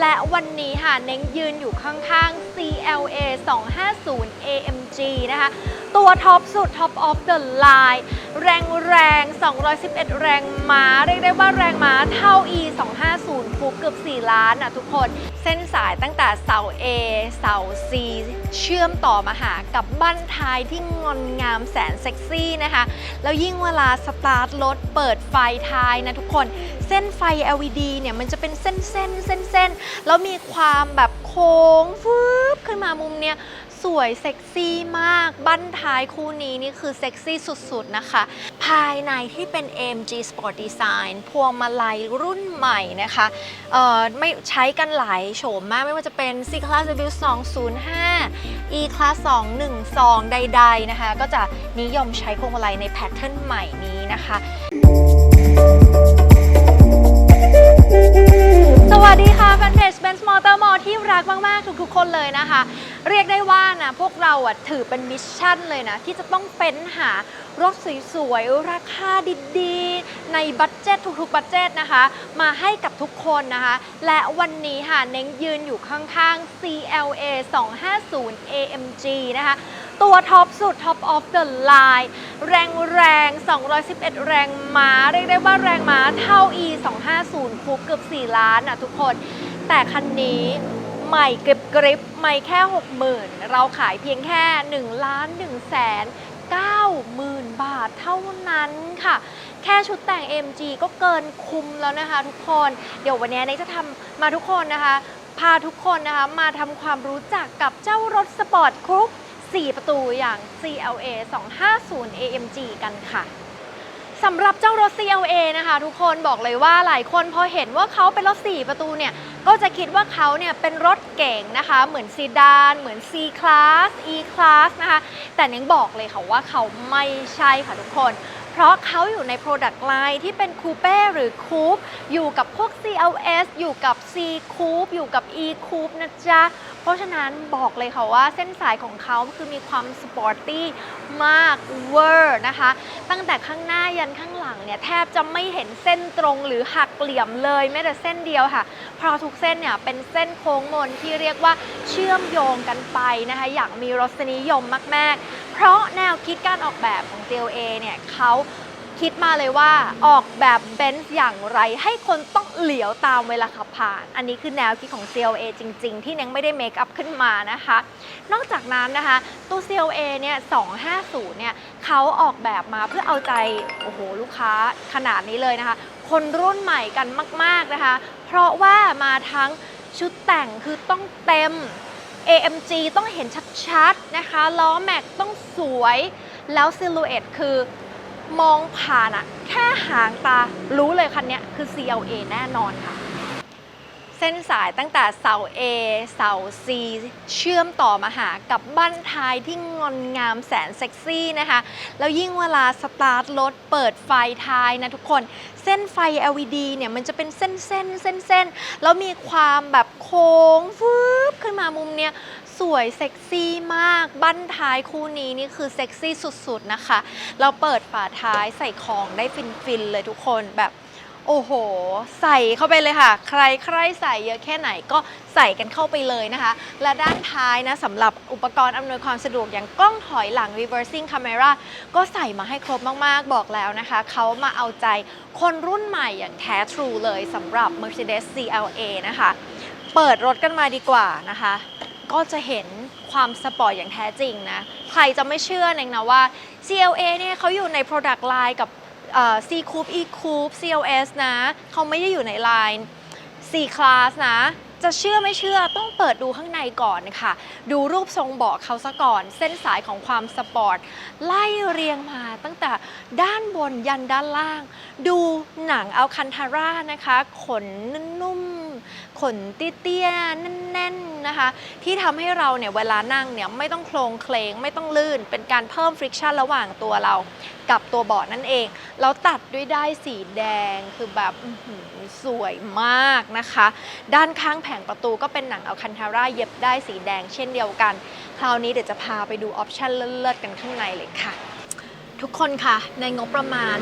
และวันนี้ค่ะเน้งยืนอยู่ข้างๆ CLA 250 AMG นะคะ ตัวท็อปสุดท็อปออฟเดอะไลน์ แรงแรง 211 แรงม้า เรียกได้ว่าแรงม้าเท่า E 250คูปเกือบ 4 ล้านนะทุกคน เส้นสายตั้งแต่เสา A เสา C เชื่อมต่อมาหากับบั้นท้ายที่งอนงามแสนเซ็กซี่นะคะ แล้วยิ่งเวลาสตาร์ทรถเปิดไฟท้ายนะทุกคน เส้นไฟ LED เนี่ยมันจะเป็นเส้นเส้นเส้นเส้นๆแล้วมีความแบบโค้งฟืบขึ้นมามุมเนี้ย สวยเซ็กซี่มาก บั้นท้ายคู่นี้นี่คือเซ็กซี่สุดๆนะคะ ภายในที่เป็น AMG Sport Design พวงมาลัยรุ่นใหม่นะคะเอ่อไม่ใช้กันหลายโฉมมากไม่ว่าจะเป็น C Class W 205 E Class 212 ใดๆนะคะ ก็จะนิยมใช้พวงมาลัยในแพทเทิร์นใหม่นี้นะคะส วัสดีค่ะแฟนเพจ Benz Motor Mall ที่รักมาก ๆ ทุก ๆ คนเลยนะคะ เรียกได้ว่านะพวกเราอะถือเป็นมิชชั่นเลยนะ ที่จะต้องเฟ้นหารถสวยๆ ราคาดีๆ ในบัตเจ็ตทุกๆ บัตเจ็ตนะคะ มาให้กับทุกคนนะคะ และวันนี้ค่ะเน้งยืนอยู่ข้างๆ CLA 250 AMG นะคะ ตัวท็อปสุด Top of the line แรงแรง 211 แรงม้า เรียกได้ว่าแรงม้าเท่า E 250คูปเกือบ 4 ล้านอะทุกคน แต่คันนี้ใหม่กริบกริบๆไม่แค่ 60,000 เราขายเพียงแค่1ล้าน1แสน90,000 บาทเท่านั้นค่ะ แค่ชุดแต่ง MG ก็เกินคุ้มแล้วนะคะทุกคน เดี๋ยววันนี้เนยจะทำมาทุกคนนะคะ พาทุกคนนะคะมาทำความรู้จักกับเจ้ารถสปอร์ตครุป 4 ประตูอย่าง CLA 250 AMG กันค่ะสำหรับเจ้ารถ CLA นะคะทุกคนบอกเลยว่าหลายคนพอเห็นว่าเขาเป็นรถ 4 ประตูเนี่ยก็จะคิดว่าเขาเนี่ยเป็นรถเก๋งนะคะ เหมือนซีดาน เหมือน C Class E Class นะคะ แต่เน้งบอกเลยค่ะว่าเขาไม่ใช่ค่ะทุกคน เพราะเขาอยู่ใน Product Line ที่เป็นคูเป้หรือคูปอยู่กับพวก CLS อยู่กับ C Coupe อยู่กับ E Coupe นะจ๊ะ เพราะฉะนั้นบอกเลยค่ะว่าเส้นสายของเขาคือมีความสปอร์ตี้มากเวอร์นะคะ ตั้งแต่ข้างหน้ายันข้างหลังเนี่ยแทบจะไม่เห็นเส้นตรงหรือหักเหลี่ยมเลยแม้แต่เส้นเดียวค่ะ เพราะทุกเส้นเนี่ยเป็นเส้นโค้งมนที่เรียกว่าเชื่อมโยงกันไปนะคะอย่างมีรสนิยมมาก ๆ เพราะแนวคิดการออกแบบของ JLA เนี่ยเขา คิดมาเลยว่าออกแบบเบนซ์อย่างไร ให้คนต้องเหลียวตามเวลาขับผ่าน อันนี้คือแนวคิดของ CLA จริง ๆ ที่เน้งไม่ได้เมคอัพขึ้นมานะคะ นอกจากนั้นนะคะ ตัว CLA เนี่ย 250 เนี่ยเขาออกแบบมาเพื่อเอาใจ โอ้โห ลูกค้าขนาดนี้เลยนะคะ คนรุ่นใหม่กันมาก ๆนะคะ เพราะว่ามาทั้งชุดแต่งคือต้องเต็ม AMG ต้องเห็นชัด ๆ นะคะ ล้อแม็กต้องสวย แล้วซิลูเอตคือ มองผ่านอะแค่หางตารู้เลยคันนี้คือ CLA แน่นอนค่ะ เส้นสายตั้งแต่เสา A เสา C เชื่อมต่อมาหากับบั้นท้ายที่งอนงามแสนเซ็กซี่นะคะ แล้วยิ่งเวลาสตาร์ทรถเปิดไฟท้ายนะทุกคนเส้นไฟ LED เนี่ยมันจะเป็นเส้นเส้นเส้นเส้นแล้วมีความแบบโค้งฟืบขึ้นมามุมเนี้ย สวยเซ็กซี่มาก บั้นท้ายคู่นี้นี่คือเซ็กซี่สุดๆนะคะ เราเปิดฝาท้ายใส่ของได้ฟินๆเลยทุกคนแบบโอ้โห ใส่เข้าไปเลยค่ะ ใครใครใส่เยอะแค่ไหนก็ใส่กันเข้าไปเลยนะคะ และด้านท้ายนะสำหรับอุปกรณ์อำนวยความสะดวกอย่างกล้องถอยหลัง reversing camera ก็ใส่มาให้ครบมากๆบอกแล้วนะคะ เขามาเอาใจคนรุ่นใหม่อย่างแท้ทรูเลยสำหรับ Mercedes CLA นะคะ เปิดรถกันมาดีกว่านะคะ ก็จะเห็นความสปอร์ตอย่างแท้จริงนะ ใครจะไม่เชื่อเองนะว่า CLA เนี่ยเขาอยู่ใน Product Line กับ C Coupe E Coupe CLS นะเขาไม่ได้อยู่ใน Line C Class นะจะเชื่อไม่เชื่อต้องเปิดดูข้างในก่อนค่ะ ดูรูปทรงเบาะเขาซะก่อน เส้นสายของความสปอร์ต ไล่เรียงมาตั้งแต่ด้านบนยันด้านล่าง ดูหนังอัลคันทาร่านะคะ ขนนุ่ม ขนเตี้ยๆแน่นๆนะคะ ที่ทำให้เราเนี่ยเวลานั่งเนี่ยไม่ต้องโคลงเคลงไม่ต้องลื่น เป็นการเพิ่มฟริกชันระหว่างตัวเรากับตัวเบาะนั่นเอง แล้วตัดด้วยได้ายสีแดงคือแบบสวยมากนะคะ ด้านข้างแผงประตูก็เป็นหนังอัลคันทาร่าเย็บได้ายสีแดงเช่นเดียวกัน คราวนี้เดี๋ยวจะพาไปดูออปชันเลิศๆกันข้างในเลยค่ะ ทุกคนคะในงบประมาณ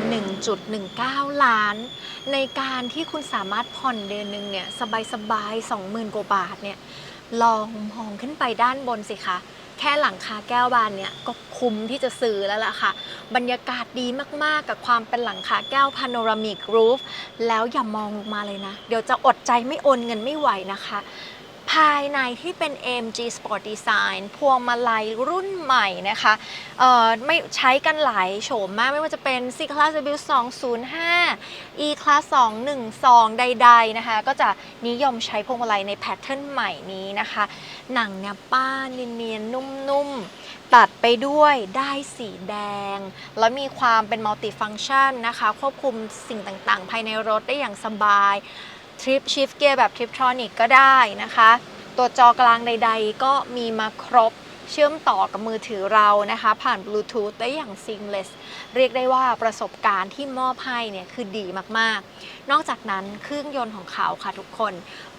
1.19 ล้าน ในการที่คุณสามารถผ่อนเดือนหนึ่งเนี่ยสบายๆ20,000 กว่าบาทเนี่ยลองมองขึ้นไปด้านบนสิคะ แค่หลังคาแก้วบานเนี่ยก็คุ้มที่จะซื้อแล้วล่ะค่ะ บรรยากาศดีมากๆ กับความเป็นหลังคาแก้วพาโนรามิกรูฟแล้วอย่ามองลงมาเลยนะ เดี๋ยวจะอดใจไม่โอนเงินไม่ไหวนะคะ ภายในที่เป็น AMG Sport Design พวงมาลัยรุ่นใหม่นะคะไม่ใช้กันหลายโฉมมากไม่ว่าจะเป็น C Class W 205 E Class 212 ใด ๆ นะคะ ก็จะนิยมใช้พวงมาลัยในแพทเทิร์นใหม่นี้นะคะ หนังเนี่ยป้านเนียนๆนุ่มๆ ตัดไปด้วยได้สีแดง แล้วมีความเป็นมัลติฟัง c t ชันนะคะ ควบคุมสิ่งต่างๆ ภายในรถได้อย่างสบาย ทริปชิฟเกียร์แบบทริปทรอนิกก็ได้นะคะ ตัวจอกลางใดๆ ก็มีมาครบ เชื่อมต่อกับมือถือเรานะคะ ผ่านบลูทูธได้อย่าง seamless เรียกได้ว่าประสบการณ์ที่มอบให้เนี่ยคือดีมากๆ นอกจากนั้นเครื่องยนต์ของเขาค่ะทุกคน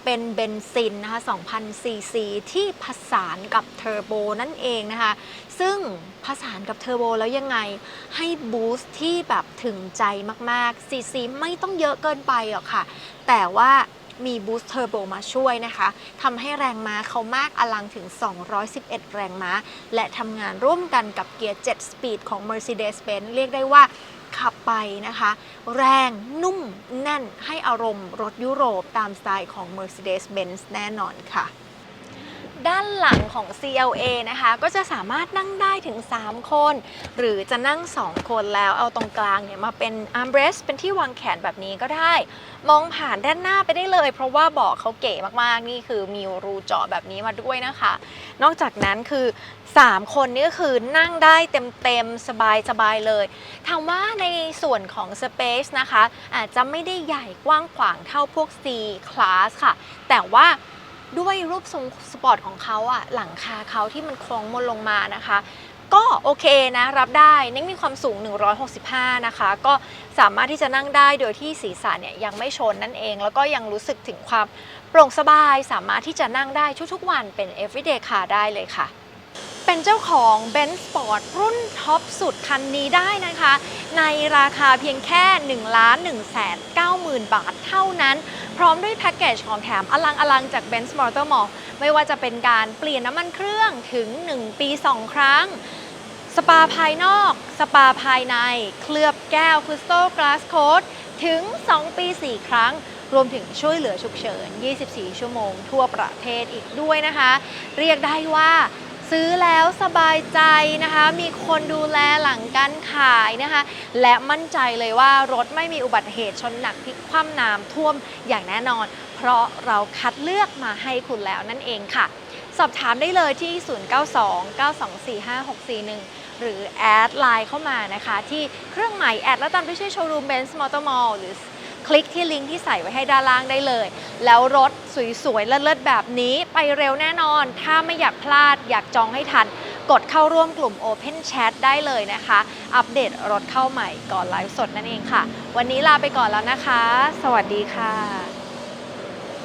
เป็นเบนซินนะคะ2,000ซีซีที่ผสานกับเทอร์โบนั่นเองนะคะ ซึ่งผสานกับเทอร์โบแล้วยังไงให้บูสต์ที่แบบถึงใจมากๆซีซีไม่ต้องเยอะเกินไปหรอกค่ะ แต่ว่า มีบูสต์เทอร์โบมาช่วยนะคะทำให้แรงม้าเขามากอลังถึง 211 แรงม้า และทำงานร่วมกันกับเกียร์ 7 สปีดของ Mercedes-Benz เรียกได้ว่าขับไปนะคะ แรงนุ่มแน่นให้อารมณ์รถยุโรปตามสไตล์ของ Mercedes-Benz แน่นอนค่ะ ด้านหลังของ CLA นะคะ ก็จะสามารถนั่งได้ถึง 3 คน หรือจะนั่ง 2 คนแล้วเอาตรงกลางเนี่ยมาเป็น armrest เป็นที่วางแขนแบบนี้ก็ได้ มองผ่านด้านหน้าไปได้เลย เพราะว่าเบาะเขาเก๋มากๆ นี่คือมีรูเจาะแบบนี้มาด้วยนะคะ นอกจากนั้นคือ 3 คนนี่ก็คือนั่งได้เต็มๆ สบายๆเลยถามว่าในส่วนของ Space นะคะ อาจจะไม่ได้ใหญ่กว้างขวางเท่าพวก C Class ค่ะ แต่ว่า ด้วยรูปทรงสปอร์ตของเขาอะหลังคาเขาที่มันโค้งมนลงมานะคะ ก็โอเคนะรับได้เน่งมีความสูง 165 นะคะ ก็สามารถที่จะนั่งได้โดยที่ศีรษะเนี่ยยังไม่ชนนั่นเอง แล้วก็ยังรู้สึกถึงความโปร่งสบายสามารถที่จะนั่งได้ทุกๆวันเป็น everyday car ได้เลยค่ะเป็นเจ้าของ Benz Sport รุ่นท็อปสุดคันนี้ได้นะคะ ในราคาเพียงแค่1ล้าน1แสน90,000 บาทเท่านั้น พร้อมด้วยแพ็กเกจของแถมอลังอลังจาก Benz Motor Mall ไม่ว่าจะเป็นการเปลี่ยนน้ำมันเครื่องถึง 1 ปี 2 ครั้ง สปาภายนอก สปาภายใน เคลือบแก้ว Crystal Glass Coat ถึง 2 ปี 4 ครั้ง รวมถึงช่วยเหลือฉุกเฉิน 24 ชั่วโมงทั่วประเทศอีกด้วยนะคะ เรียกได้ว่า ซื้อแล้วสบายใจนะคะ มีคนดูแลหลังการขายนะคะ และมั่นใจเลยว่ารถไม่มีอุบัติเหตุชนหนักพลิกคว่ำน้ำท่วมอย่างแน่นอน เพราะเราคัดเลือกมาให้คุณแล้วนั่นเองค่ะ สอบถามได้เลยที่ 0929245641 หรือแอดไลน์เข้ามานะคะ ที่เครื่องหมายแอดแล้วตามด้วยชื่อโชว์รูมเบนซ์มอเตอร์มอลหรือ คลิกที่ลิงก์ที่ใส่ไว้ให้ด้านล่างได้เลย แล้วรถสวยๆเลิศๆแบบนี้ไปเร็วแน่นอน ถ้าไม่อยากพลาดอยากจองให้ทัน กดเข้าร่วมกลุ่ม Open Chat ได้เลยนะคะ อัปเดตรถเข้าใหม่ก่อนไลฟ์สดนั่นเองค่ะ วันนี้ลาไปก่อนแล้วนะคะ สวัสดีค่ะ